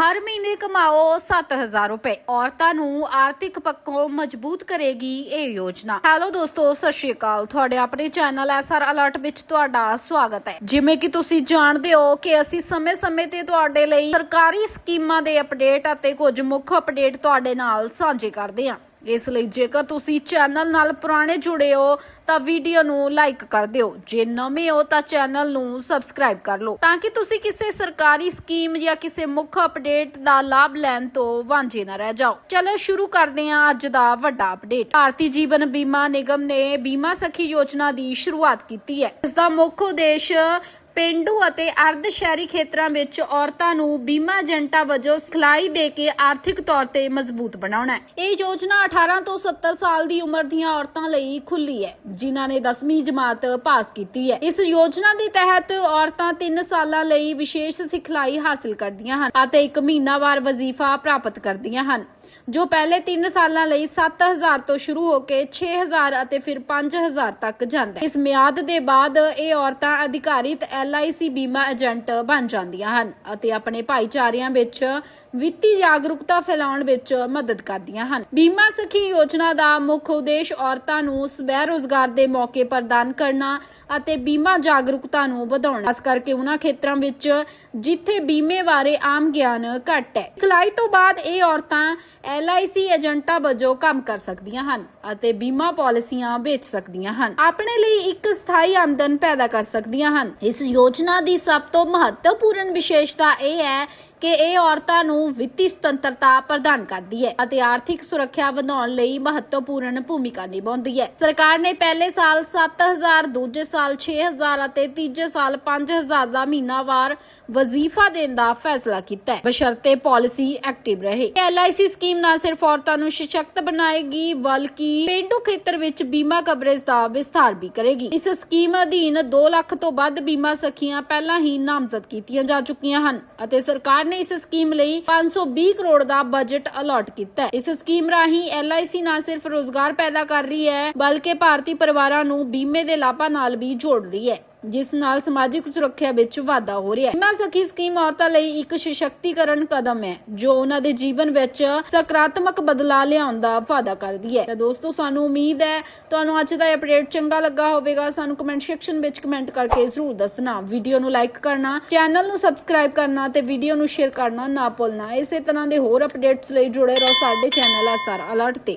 ਹਰ ਮਹੀਨੇ ਕਮਾਓ 7000 ਰੁਪਏ। ਔਰਤਾਂ ਨੂੰ ਆਰਥਿਕ ਪੱਖੋਂ ਮਜ਼ਬੂਤ ਕਰੇਗੀ ਇਹ ਯੋਜਨਾ। ਹੈਲੋ ਦੋਸਤੋ, ਸਤਿ ਸ਼੍ਰੀ ਅਕਾਲ। ਤੁਹਾਡੇ ਆਪਣੇ ਚੈਨਲ ਐਸਆਰ ਅਲਰਟ ਵਿੱਚ ਤੁਹਾਡਾ ਸਵਾਗਤ ਹੈ। ਜਿਵੇਂ ਕਿ ਤੁਸੀਂ ਜਾਣਦੇ ਹੋ ਕਿ ਅਸੀਂ ਸਮੇਂ-ਸਮੇਂ ਤੇ ਤੁਹਾਡੇ ਲਈ ਸਰਕਾਰੀ ਸਕੀਮਾਂ ਦੇ ਅਪਡੇਟ ਅਤੇ ਕੁਝ ਮੁੱਖ ਅਪਡੇਟ ਤੁਹਾਡੇ ਨਾਲ ਸਾਂਝੇ ਕਰਦੇ ਹਾਂ। ਇਸ ਲਈ ਜੇਕਰ ਤੁਸੀਂ ਚੈਨਲ ਨਾਲ ਪੁਰਾਣੇ ਜੁੜੇ ਹੋ, ਤਾਂ ਵੀਡੀਓ ਨੂੰ ਲਾਈਕ ਕਰ ਦਿਓ। ਜੇ ਨਵੇਂ ਹੋ, ਤਾਂ ਚੈਨਲ ਨੂੰ ਸਬਸਕ੍ਰਾਈਬ ਕਰ ਲਓ। ਤਾਂ ਕਿ ਤੁਸੀਂ ਕਿਸੇ ਸਰਕਾਰੀ ਸਕੀਮ ਜਾਂ ਕਿਸੇ ਮੁੱਖ ਅਪਡੇਟ ਦਾ ਲਾਭ ਲੈਣ ਤੋਂ ਵਾਂਝੇ ਨਾ ਰਹਿ ਜਾਓ। ਚਲੋ, ਸ਼ੁਰੂ ਕਰਦੇ ਹਾਂ ਅੱਜ ਦਾ ਵੱਡਾ ਅਪਡੇਟ ਭਾਰਤੀ ਜੀਵਨ ਬੀਮਾ ਨਿਗਮ ਨੇ ਬੀਮਾ ਸਖੀ ਯੋਜਨਾ ਦੀ ਸ਼ੁਰੂਆਤ ਕੀਤੀ ਹੈ। ਇਸ ਦਾ ਮੁੱਖ ਉਦੇਸ਼ ਪਿੰਡੂ ਅਤੇ ਅਰਧ ਸ਼ਹਿਰੀ ਖੇਤਰਾਂ ਵਿੱਚ ਔਰਤਾਂ ਨੂੰ ਬੀਮਾ ਏਜੰਟਾਂ ਵਜੋਂ ਸਿਖਲਾਈ ਦੇ ਕੇ ਆਰਥਿਕ ਤੌਰ ਤੇ ਮਜ਼ਬੂਤ ਬਣਾਉਣਾ ਹੈ। ਇਹ ਯੋਜਨਾ 18 ਤੋਂ 70 ਸਾਲ ਦੀ ਉਮਰ ਦੀਆਂ ਔਰਤਾਂ ਲਈ ਖੁੱਲੀ ਹੈ, ਜਿਨ੍ਹਾਂ ਨੇ 10ਵੀਂ ਜਮਾਤ ਪਾਸ ਕੀਤੀ ਹੈ। ਇਸ ਯੋਜਨਾ ਦੇ ਤਹਿਤ ਔਰਤਾਂ 3 ਸਾਲਾਂ ਲਈ ਵਿਸ਼ੇਸ਼ ਸਿਖਲਾਈ ਹਾਸਲ ਕਰਦੀਆਂ ਹਨ ਅਤੇ ਇੱਕ ਮਹੀਨਾਵਾਰ ਵਜ਼ੀਫਾ ਪ੍ਰਾਪਤ ਕਰਦੀਆਂ ਹਨ। ਜੋ ਪਹਿਲੇ 3 ਸਾਲਾਂ ਲਈ 7000 ਤੋਂ ਸ਼ੁਰੂ ਹੋ ਕੇ 6000 ਅਤੇ ਫਿਰ 5000 ਤੱਕ ਜਾਂਦਾ। ਹੈ ਇਸ ਮਿਆਦ ਦੇ ਬਾਅਦ ਇਹ ਔਰਤਾਂ ਅਧਿਕਾਰਿਤ LIC ਬੀਮਾ ਏਜੰਟ ਬਣ ਜਾਂਦੀਆਂ ਹਨ ਅਤੇ ਆਪਣੇ ਭਾਈਚਾਰਿਆਂ ਵਿੱਚ ਵਿੱਤੀ ਜਾਗਰੂਕਤਾ ਫੈਲਾਉਣ ਵਿੱਚ ਮਦਦ ਕਰਦੀਆਂ ਹਨ। ਬੀਮਾ ਸਖੀ ਯੋਜਨਾ ਦਾ ਮੁੱਖ ਉਦੇਸ਼ ਔਰਤਾਂ ਨੂੰ ਸਵੈ ਰੋਜ਼ਗਾਰ ਦੇ ਮੌਕੇ ਪ੍ਰਦਾਨ ਕਰਨਾ ਅਤੇ ਬੀਮਾ ਜਾਗਰੂਕਤਾ ਨੂੰ ਵਧਾਉਣਾ। ਖਾਸ ਕਰਕੇ ਉਹਨਾਂ ਖੇਤਰਾਂ ਵਿੱਚ ਜਿੱਥੇ ਬੀਮੇ ਬਾਰੇ ਆਮ ਗਿਆਨ ਘੱਟ ਹੈ। ਸਿਖਲਾਈ ਤੋਂ ਬਾਅਦ ਇਹ ਔਰਤਾਂ LIC ਏਜੰਟਾਂ ਵਜੋਂ ਕੰਮ ਕਰ ਸਕਦੀਆਂ ਹਨ ਅਤੇ ਬੀਮਾ ਪਾਲਿਸੀਆਂ ਵੇਚ ਸਕਦੀਆਂ ਹਨ। ਆਪਣੇ ਲਈ ਇੱਕ ਸਥਾਈ ਆਮਦਨ ਪੈਦਾ ਕਰ ਸਕਦੀਆਂ ਹਨ। ਇਸ ਯੋਜਨਾ ਦੀ ਸਭ ਤੋਂ ਮਹੱਤਵਪੂਰਨ ਵਿਸ਼ੇਸ਼ਤਾ ਇਹ ਹੈ ਕਿ ਇਹ ਔਰਤਾਂ ਨੂੰ ਵਿੱਤੀ ਸੁਤੰਤਰਤਾ ਪ੍ਰਦਾਨ ਕਰਦੀ ਹੈ ਅਤੇ ਆਰਥਿਕ ਸੁਰੱਖਿਆ ਵਧਾਉਣ ਲਈ ਮਹੱਤਵਪੂਰਨ ਭੂਮਿਕਾ ਨਿਭਾਉਂਦੀ ਹੈ। ਸਰਕਾਰ ਨੇ ਪਹਿਲੇ ਸਾਲ 7000 ਦੂਜੇ ਸਾਲ 6000 ਅਤੇ ਤੀਜੇ ਸਾਲ 5000 ਦਾ ਮਹੀਨਾਵਾਰ ਵਜ਼ੀਫਾ ਦੇਣ ਦਾ ਫੈਸਲਾ ਕੀਤਾ ਹੈ। ਬਸ਼ਰਤੇ ਪਾਲਿਸੀ ਐਕਟਿਵ ਰਹੇ। LIC ਸਕੀਮ ਨਾ ਸਿਰਫ ਔਰਤਾਂ ਨੂੰ ਸਸ਼ਕਤ ਬਣਾਏਗੀ, ਬਲਕਿ ਪਿੰਡੂ ਖੇਤਰ ਵਿੱਚ ਬੀਮਾ ਕਵਰੇਜ ਦਾ ਵਿਸਥਾਰ ਵੀ ਕਰੇਗੀ। ਇਸ ਸਕੀਮ ਅਧੀਨ 2 ਲੱਖ ਤੋਂ ਵੱਧ ਬੀਮਾ ਸਖੀਆਂ ਪਹਿਲਾਂ ਹੀ ਨਾਮਜ਼ਦ ਕੀਤੀਆਂ ਜਾ ਚੁੱਕੀਆਂ ਹਨ ਅਤੇ ਸਰਕਾਰ ਨੇ ਇਸ ਸਕੀਮ ਲਈ 520 ਕਰੋੜ ਦਾ ਬਜਟ ਅਲਾਟ ਕੀਤਾ ਹੈ। ਇਸ ਸਕੀਮ ਰਾਹੀਂ LIC ਨਾ ਸਿਰਫ ਰੋਜ਼ਗਾਰ ਪੈਦਾ ਕਰ ਰਹੀ ਹੈ, ਬਲਕਿ ਭਾਰਤੀ ਪਰਿਵਾਰਾਂ ਨੂੰ ਬੀਮੇ ਦੇ ਲਾਭਾਂ ਨਾਲ ਵੀ ਜੋੜ ਰਹੀ ਹੈ। ਜਿਸ ਨਾਲ ਸਮਾਜਿਕ ਸੁਰੱਖਿਆ ਵਿੱਚ ਵਾਧਾ ਹੋ ਰਿਹਾ ਹੈ। ਬੀਮਾ ਸਖੀ ਸਕੀਮ ਔਰਤਾਂ ਲਈ ਇੱਕ ਸਸ਼ਕਤੀਕਰਨ ਕਦਮ ਹੈ, ਜੋ ਉਹਨਾਂ ਦੇ ਜੀਵਨ ਵਿੱਚ ਸਕਾਰਾਤਮਕ ਬਦਲਾਅ ਲਿਆਉਣ ਦਾ ਵਾਅਦਾ ਕਰਦੀ ਹੈ। ਤਾਂ ਦੋਸਤੋ, ਸਾਨੂੰ ਉਮੀਦ ਹੈ, ਤੁਹਾਨੂੰ ਅੱਜ ਦਾ ਅਪਡੇਟ ਚੰਗਾ ਲੱਗਾ ਹੋਵੇਗਾ। ਸਾਨੂੰ ਕਮੈਂਟ ਸੈਕਸ਼ਨ ਵਿੱਚ ਕਮੈਂਟ ਕਰਕੇ ਜ਼ਰੂਰ ਦੱਸਣਾ। ਵੀਡੀਓ ਨੂੰ ਲਾਈਕ ਕਰਨਾ ਚੈਨਲ ਨੂੰ ਸਬਸਕ੍ਰਾਈਬ ਕਰਨਾ ਤੇ ਵੀਡੀਓ ਨੂੰ ਸ਼ੇਅਰ ਕਰਨਾ ਨਾ ਭੁੱਲਣਾ। ਇਸੇ ਤਰ੍ਹਾਂ ਦੇ ਹੋਰ ਅਪਡੇਟਸ ਲਈ ਜੁੜੇ ਰਹੋ ਸਾਡੇ ਚੈਨਲ ਐਸਆਰ ਅਲਰਟ ਤੇ।